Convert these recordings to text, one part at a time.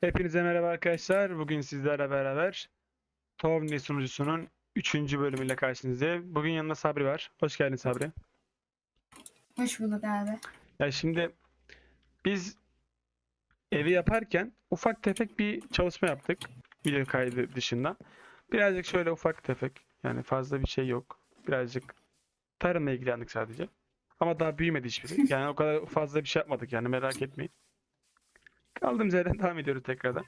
Hepinize merhaba arkadaşlar. Bugün sizlerle beraber Tovni sunucusunun 3. bölümüyle karşınızdayım. Bugün yanında Sabri var. Hoş geldin Sabri. Hoş bulduk abi. Ya şimdi biz evi yaparken ufak tefek bir çalışma yaptık. Video kaydı dışında. Birazcık şöyle ufak tefek. Yani fazla bir şey yok. Birazcık tarımla ilgilendik sadece. Ama daha büyümedi hiçbiri. Yani o kadar fazla bir şey yapmadık yani merak etmeyin. Kaldığımız yerden devam ediyoruz tekrardan.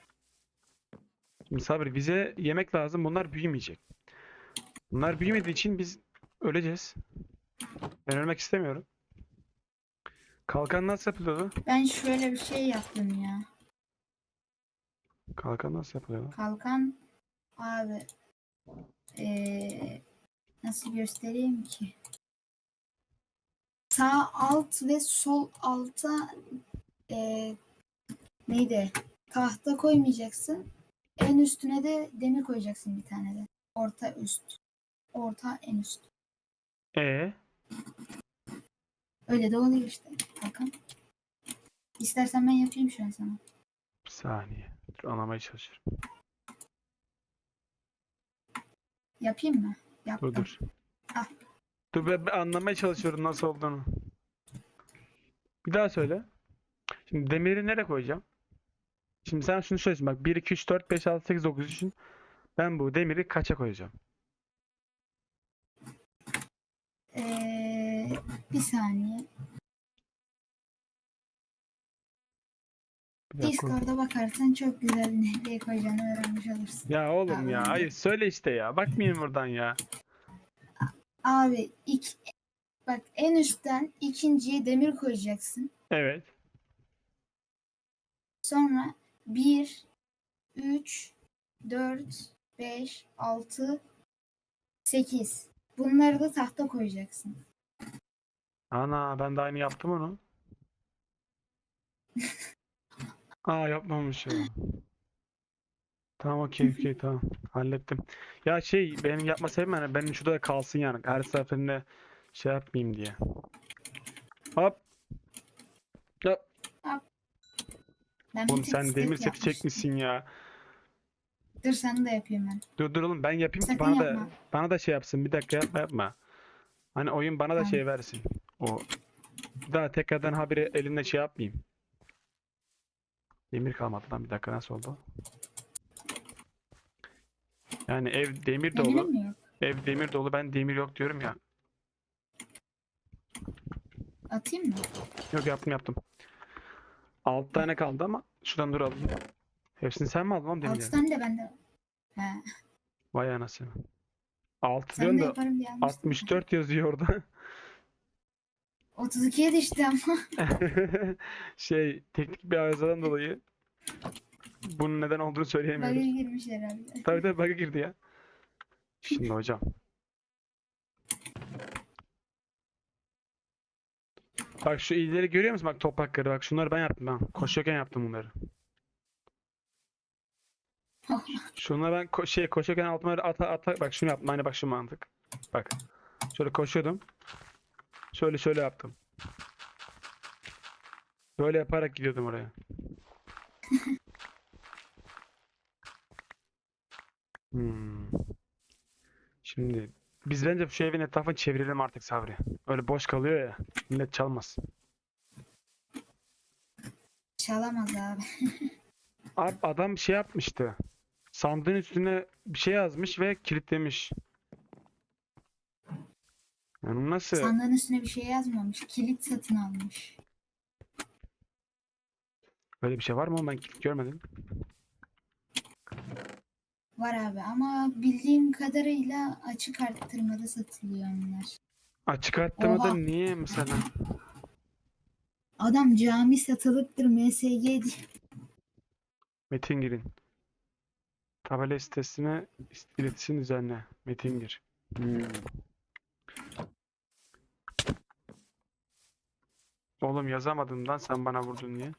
Şimdi Sabri bize yemek lazım. Bunlar büyümeyecek. Bunlar büyümediği için biz öleceğiz. Ben ölmek istemiyorum. Kalkan nasıl yapılıyordu? Ben şöyle bir şey yaptım ya. Kalkan nasıl yapılıyordu? Kalkan abi eee, nasıl göstereyim ki? Sağ alt ve sol alta eee, neydi? Tahta koymayacaksın. En üstüne de demir koyacaksın bir tane de. Orta üst. Orta en üst. E Öyle de oluyor işte. Kalkan. İstersen ben yapayım şu an sana. bir saniye. Dur anlamaya çalışıyorum. Yapayım mı? Dur Yaptım. dur. Ah. Dur ben, ben anlamaya çalışıyorum nasıl olduğunu. Bir daha söyle. Şimdi demiri nereye koyacağım? Şimdi sen şunu söylüyorsun bak 1 2 3 4 5 6 8 9 için ben bu demiri kaça koyacağım? Ee, bir saniye. Bir dakika. Discord'a bakarsan çok güzel nereye koyacağını öğrenmiş olursun. Ya oğlum ya Tamam. hayır söyle işte ya. Bakmayayım buradan ya. Abi ilk bak en üstten ikinciye demir koyacaksın. Evet. Sonra 1 3 4 5 6 8 Bunları da tahta koyacaksın. Ana ben de aynı yaptım onu. Aa yapmamışım. Tamam okey okey tamam. Hallettim. Ya şey benim yapma sebebim hani benim şurada kalsın yani. Her seferinde şey yapmayayım diye. Hop. Ben Oğlum bir tek sen demir seti yapmıştım. çekmişsin ya. Dur sana da yapayım ben. Dur dur oğlum ben yapayım ki Sakın bana da yapma. bana da şey yapsın. Bir dakika yapma yapma. Hani oyun bana da Tamam. şey versin. O daha tekrardan habire elimde şey yapmayayım. Demir kalmadı lan bir dakika nasıl oldu? Yani ev demir dolu. Demirim mi yok? Ev demir dolu ben demir yok diyorum ya. Atayım mı? Yok yaptım yaptım. 6 tane kaldı ama şuradan duralım. Hepsini sen mi aldın oğlum 6 demirleri? tane de bende. He. Vay anasını. 6 Sen diyorsun de da yaparım diye almıştım. 64 yazıyor orada. 32'ye düştü ama. Şey teknik bir arızadan dolayı bunun neden olduğunu Bug'a söyleyemiyoruz. girmiş herhalde. Tabii tabii bug'a girdi ya. Şimdi hocam. Bak şu ileri görüyor musun? Bak toprakları bak şunları ben yaptım ben. Koşarken yaptım bunları. Şunları ben ko- şey koşarken altıma ata ata bak şunu yaptım. Aynı bak şu mantık. Bak. Şöyle koşuyordum. Şöyle şöyle yaptım. Böyle yaparak gidiyordum oraya. Hmm. Şimdi biz bence şu evin etrafını çevirelim artık Sabri. Öyle boş kalıyor ya. Millet çalmaz. Çalamaz abi. Abi adam şey yapmıştı. Sandığın üstüne bir şey yazmış ve kilitlemiş. Yani nasıl? Sandığın üstüne bir şey yazmamış. Kilit satın almış. Böyle bir şey var mı? Ben kilit görmedim. Var abi ama bildiğim kadarıyla açık arttırmada satılıyor onlar. Açık arttırmada Oha. niye mesela? Adam cami satılıktır MSG diye. Metin girin. Tabela sitesine iletişim düzenle. Metin gir. Hmm. Oğlum yazamadığımdan sen bana vurdun niye?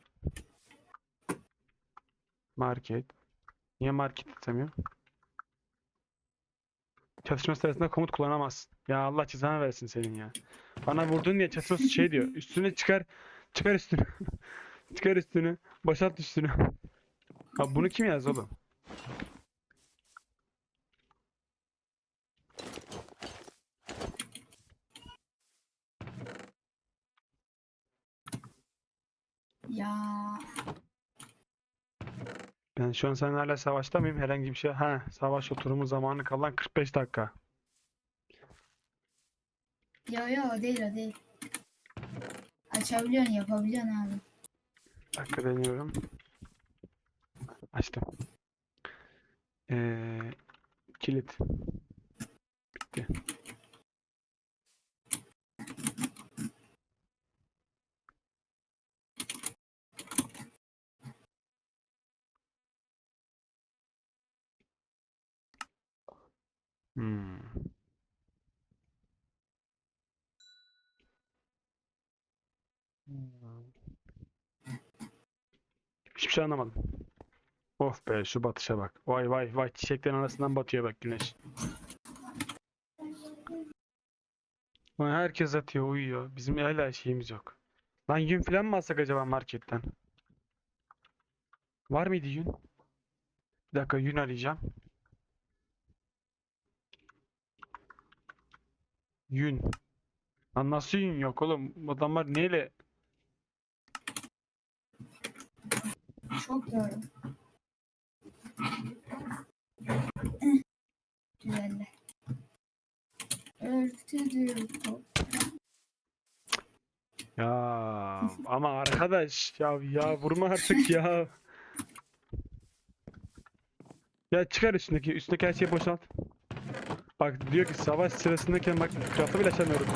Market. Niye market istemiyorum? Çatışma sırasında komut kullanamazsın. Ya Allah cezanı versin senin ya. Bana vurdun diye çatışma şey diyor. Üstüne çıkar. Çıkar üstünü. çıkar üstünü. Boşalt üstünü. Ha bunu kim yazdı oğlum? Ya Ben şu an seninle hala savaşta mıyım? Herhangi bir şey. Ha, savaş oturumu zamanı kalan 45 dakika. yo yo o değil o değil. Açabiliyorsun yapabiliyorsun abi. Bir dakika deniyorum. Açtım. Ee, kilit. Hiçbir şey anlamadım. Of be şu batışa bak. Vay vay vay çiçeklerin arasından batıyor bak güneş. Ulan herkes atıyor uyuyor. Bizim hala şeyimiz yok. Lan yün falan mı alsak acaba marketten? Var mıydı yün? Bir dakika yün arayacağım. Yün. Lan nasıl yün yok oğlum? Adamlar neyle? Çok doğru. Güzeldi. Örtüdür. Ya ama arkadaş ya ya vurma artık ya. Ya çıkar üstündeki üstündeki her şeyi boşalt. Bak diyor ki savaş sırasındayken bak craft'ı bile açamıyorum.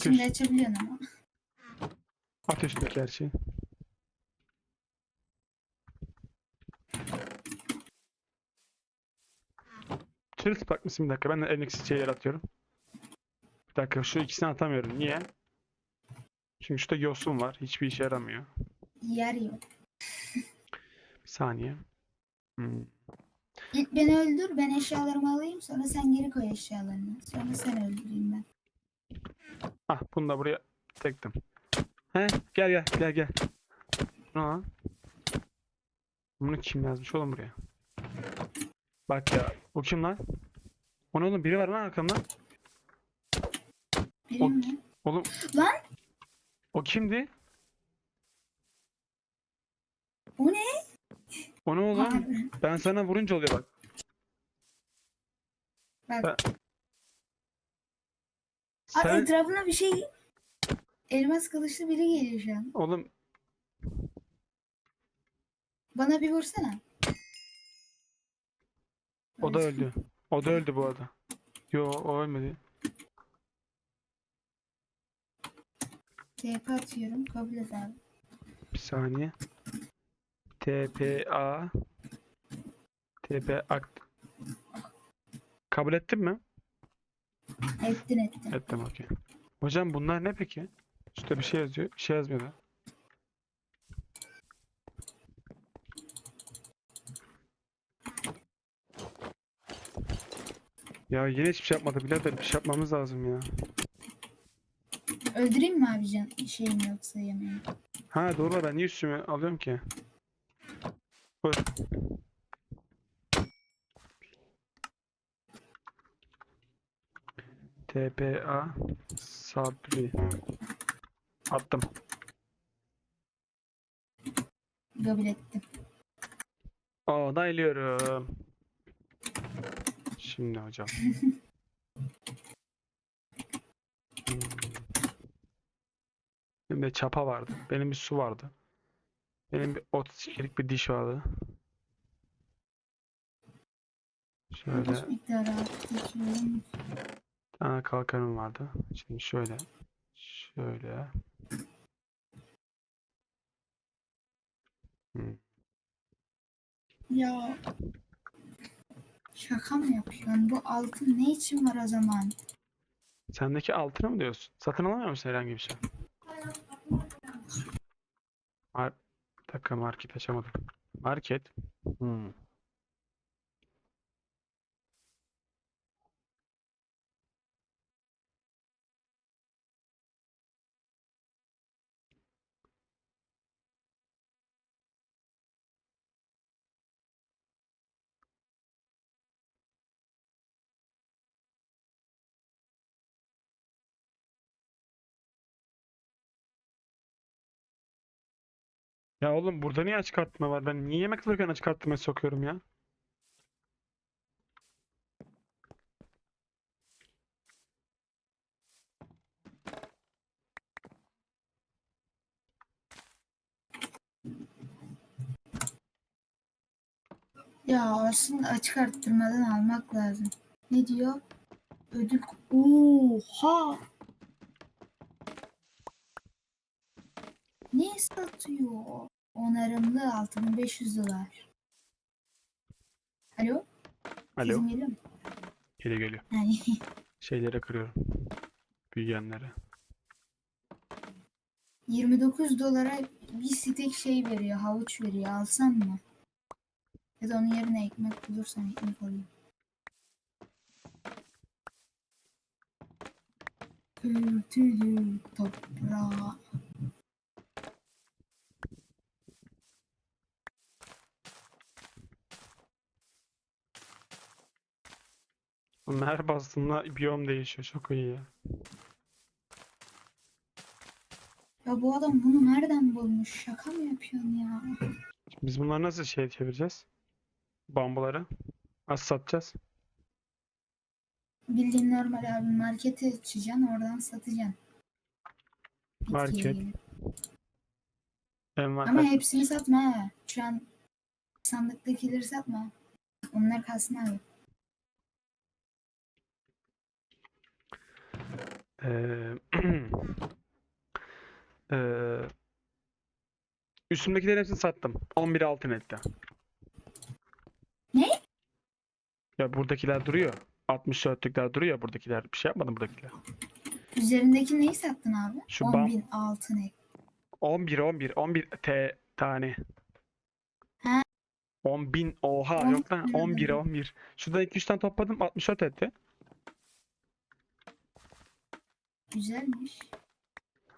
Aa, Ateş. şimdi açabiliyorsun ama. At üstündeki her şeyi. Çırılçıplak mısın bir dakika ben de en eksi şeyler atıyorum. Bir dakika şu ikisini atamıyorum. Niye? Çünkü şurada yosun var. Hiçbir işe yaramıyor. Yer yok. Bir saniye. Hmm. İlk beni öldür, ben eşyalarımı alayım, sonra sen geri koy eşyalarını. Sonra sen öldüreyim ben. Ah bunu da buraya tektim. He gel gel gel gel. Ne lan? Bunu kim yazmış oğlum buraya? Bak ya o kim lan? O ne oğlum biri var lan arkamda. Mi? Oğlum Lan o kimdi? o ne? O ne oğlum? Ben sana vurunca oluyor bak. Bak. Ben- Abi Sen etrafına bir şey... Elmas kılıçlı biri geliyor şu an. oğlum Bana bir vursana. o da öldü. O da öldü bu arada. Yo o ölmedi. TP atıyorum. Kabul et abi. Bir saniye. TPA TP akt Kabul ettin mi? Ettin ettin. Ettim okey. Hocam bunlar ne peki? Üstte bir şey yazıyor. Bir şey yazmıyor da. Ya yine hiçbir şey yapmadı birader. Bir şey yapmamız lazım ya. Öldüreyim mi abi can şeyim yoksa yemeğim? Ha doğru lan, ben niye üstüme alıyorum ki? Buyur. TPA Sabri. Attım. Kabul ettim. Onaylıyorum. Şimdi hocam. Hmm. Benim de çapa vardı. Benim bir su vardı. Benim bir 32'lik bir diş vardı. Şöyle Tane kalkanım vardı. Şimdi şöyle. Şöyle. Hmm. Ya şaka mı yapıyorsun? Bu altın ne için var o zaman? Sendeki altını mı diyorsun? Satın alamıyor musun herhangi bir şey? Mar bir dakika market açamadım. Market. Hmm. Ya oğlum burada niye açık arttırma var? Ben niye yemek alırken açık arttırmaya sokuyorum ya? Ya aslında açık arttırmadan almak lazım. Ne diyor? Ödül... Oha! Ne satıyor? Onarımlı 6500 dolar. Alo? Alo. Sesim geliyor mu? Geliyor geliyor. Yani Şeylere kırıyorum. Büyüyenlere. 29 dolara bir stek şey veriyor, havuç veriyor. Alsam mı? Ya da onun yerine ekmek bulursam ekmek alayım. Örtülü toprağa. Oğlum Her bastığımda biyom değişiyor. Çok iyi ya. Ya bu adam bunu nereden bulmuş? Şaka mı yapıyorsun ya? Biz bunları nasıl şey çevireceğiz? Bambuları. Nasıl satacağız? Bildiğin normal abi markete açacaksın oradan satacaksın. Bitkiye Market. gelip. Envanter. Ama hepsini satma ha. Şu an sandıktakileri satma. Onlar kalsın abi. Eee eee üstümdekilerin hepsini sattım. 11 altın etti. Ne? Ya buradakiler duruyor. 64'lükler duruyor buradakiler. Bir şey yapmadım buradakiler. Üzerindeki neyi sattın abi? Şu 10 bam- bin altın ek. 11 11 11 T tane. Ha. 10 bin oha On yok lan bin 11 dedim. 11. Şuradan 2 3 tane topladım 64 etti. Güzelmiş.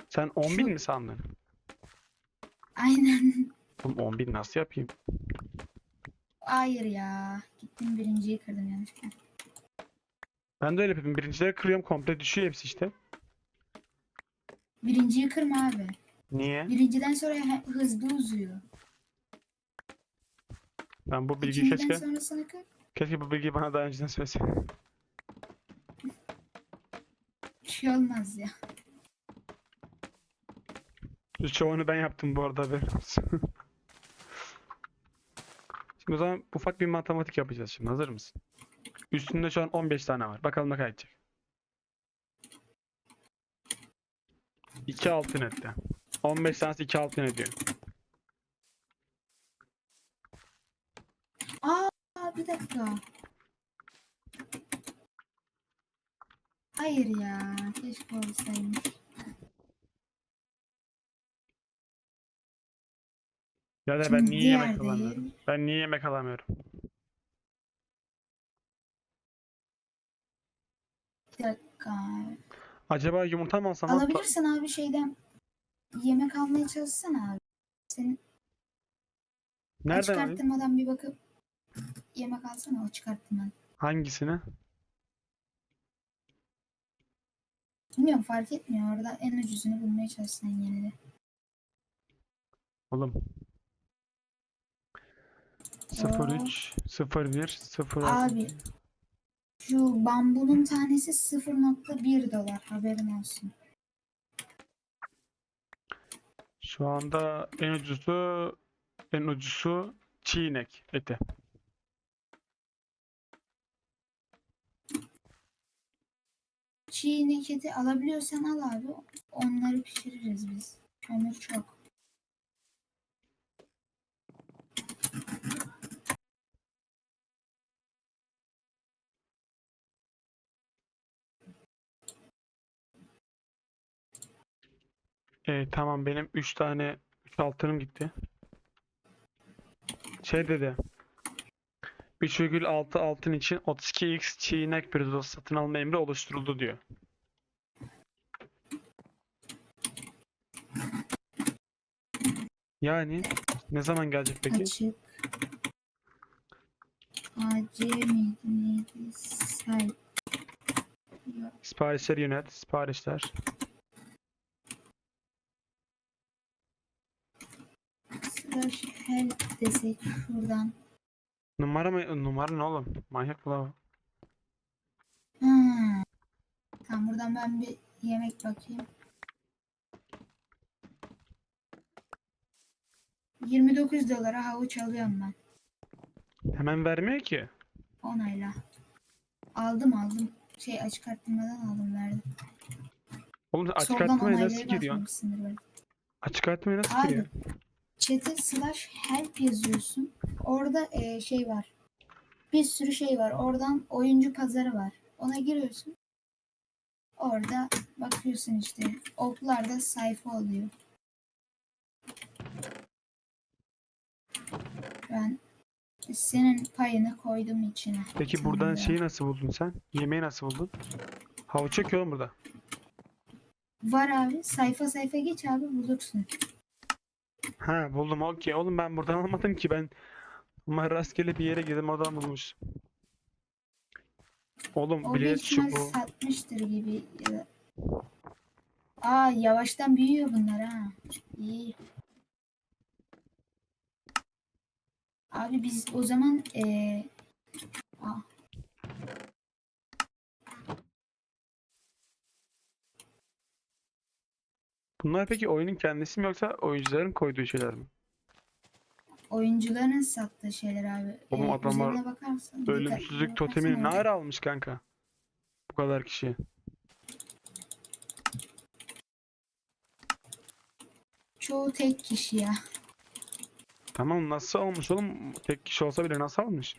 Sen 10 Şu- bin mi sandın? Aynen. Oğlum 10 bin nasıl yapayım? Hayır ya. Gittim birinciyi kırdım yanlışlıkla. Ben de öyle yapıyorum. Birincileri kırıyorum komple düşüyor hepsi işte. Birinciyi kırma abi. Niye? Birinciden sonra he- hızlı uzuyor. Ben bu bilgiyi İkinciden keşke sonrasını kır. keşke bu bilgiyi bana daha önceden söyleseydin. Bir şey olmaz ya. Çoğunu ben yaptım bu arada haberin olsun. Şimdi o zaman ufak bir matematik yapacağız şimdi. Hazır mısın? Üstünde şu an 15 tane var. Bakalım ne kadar edecek. 2 altın etti. 15 tanesi 2 altın ediyor. Aa bir dakika. Hayır ya. Keşke olsaymış. Ya da ben Şimdi niye yemek diğer alamıyorum? değil. Ben niye yemek alamıyorum? Bir dakika. Acaba yumurta mı alsam? lan? Alabilirsin abi şeyden. Yemek almaya çalışsana abi. Senin Nereden alayım? arttırmadan bir bakıp yemek alsana o çıkarttığından. Hangisini? Bilmiyorum fark etmiyor. Orada en ucuzunu bulmaya çalışsan yine de. Oğlum. 03 01 06 Abi şu bambunun tanesi 0.1 dolar haberin olsun. Şu anda en ucuzu en ucuzu çiğ inek eti. Çiğ inek eti alabiliyorsan al abi. Onları pişiririz biz. Kömür çok. E, tamam benim 3 tane 3 altınım gitti. Şey dedi. 3,6 altın için 32x çiğ inek bir doz satın alma emri oluşturuldu diyor. Yani ne zaman gelecek peki? Açık. AC miydi neydi? Say. Siparişler yönet, siparişler. slash help desek şuradan. Numara mı? Numara ne oğlum? Manyak o? Hmm. Tamam buradan ben bir yemek bakayım. 29 dolara havuç alıyorum ben. Hemen vermiyor ki. Onayla. Aldım aldım. Şey açık arttırmadan aldım verdim. Oğlum sen açık Soldan arttırmaya nasıl onaylayı giriyorsun? basmamışsındır. Açık arttırmaya nasıl Abi, giriyor? Chat'e slash help yazıyorsun. Orada e, şey var. Bir sürü şey var. Oradan oyuncu pazarı var. Ona giriyorsun. Orada bakıyorsun işte. Oklarda sayfa oluyor. Ben senin payını koydum içine. Peki buradan şeyi nasıl buldun sen? Yemeği nasıl buldun? Havuç oğlum burada. Var abi. Sayfa sayfa geç abi bulursun. Ha buldum okey. Oğlum ben buradan almadım ki ben. Ama rastgele bir yere girdim oradan bulmuş. Oğlum O bilet çubuğu. satmıştır gibi. Aa yavaştan büyüyor bunlar ha. İyi. Abi biz o zaman eee aa, Bunlar peki oyunun kendisi mi yoksa oyuncuların koyduğu şeyler mi? oyuncuların sattığı şeyler abi. Oğlum Eee, adamlar bakarsan, Ölümsüzlük totemini ne ara almış kanka? Bu kadar kişi. Çoğu tek kişi ya. Tamam nasıl almış oğlum? Tek kişi olsa bile nasıl almış?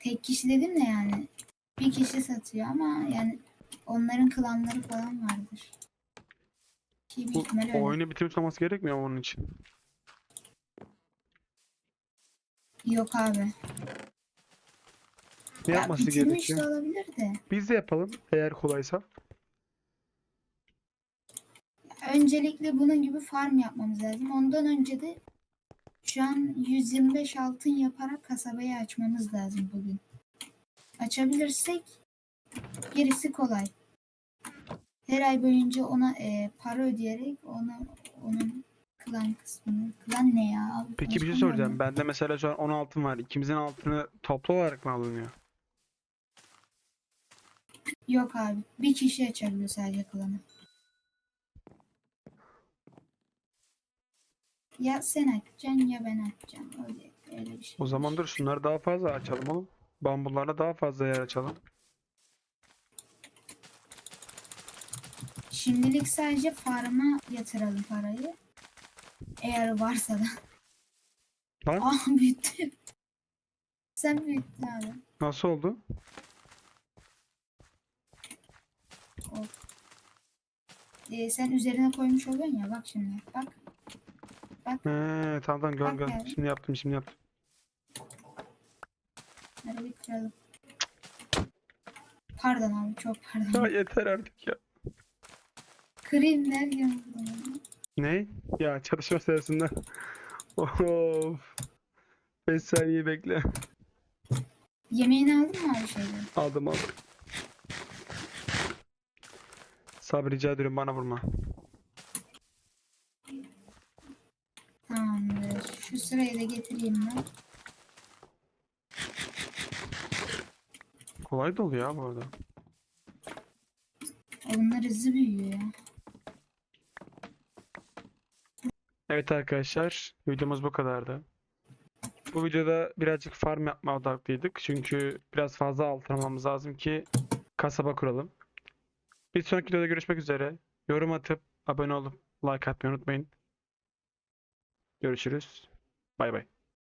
Tek kişi dedim de yani. Bir kişi satıyor ama yani onların klanları falan vardır. Ki Bu ihtimal öyle. oyunu bitirmiş olması gerekmiyor onun için? Yok abi. Ne Ya yapması gerekiyor? de olabilir de. Biz de yapalım eğer kolaysa. Öncelikle bunun gibi farm yapmamız lazım. Ondan önce de şu an 125 altın yaparak kasabayı açmamız lazım bugün. Açabilirsek gerisi kolay. Her ay boyunca ona e, para ödeyerek ona onun klan kısmını. Klan ne ya? Peki bir şey soracağım. Bende mesela şu an 10 altın var. İkimizin altını toplu olarak mı alınıyor? Yok abi. Bir kişi açabiliyor sadece klanı. Ya sen açacaksın ya ben açacağım. Öyle, öyle bir şey. O zaman dur şunları daha fazla açalım oğlum. Bambulara daha fazla yer açalım. Şimdilik sadece farma yatıralım parayı. Eğer varsa da. Lan Ah büyüttü. Sen büyüttün abi. nasıl oldu? Ee, sen üzerine koymuş oluyorsun ya bak şimdi. Bak. He, tamam tamam gör Bak gör. yani. Şimdi yaptım şimdi yaptım. Hadi bir kıralım. Pardon abi çok pardon. Ya yeter artık ya. Derken vurdum. Ne? Ya çalışma sırasında. Of. 5 saniye bekle. Yemeğini aldın mı abi şeyden? Aldım aldım. Sabri rica ediyorum bana vurma. Tamamdır. Şu sırayı da getireyim ben. Kolay da oluyor ya bu arada. Onlar hızlı büyüyor ya. Evet arkadaşlar, videomuz bu kadardı. Bu videoda birazcık farm yapma odaklıydık. Çünkü biraz fazla altın almamız lazım ki kasaba kuralım. Bir sonraki videoda görüşmek üzere. Yorum atıp abone olup like atmayı unutmayın. Görüşürüz. Bay bay.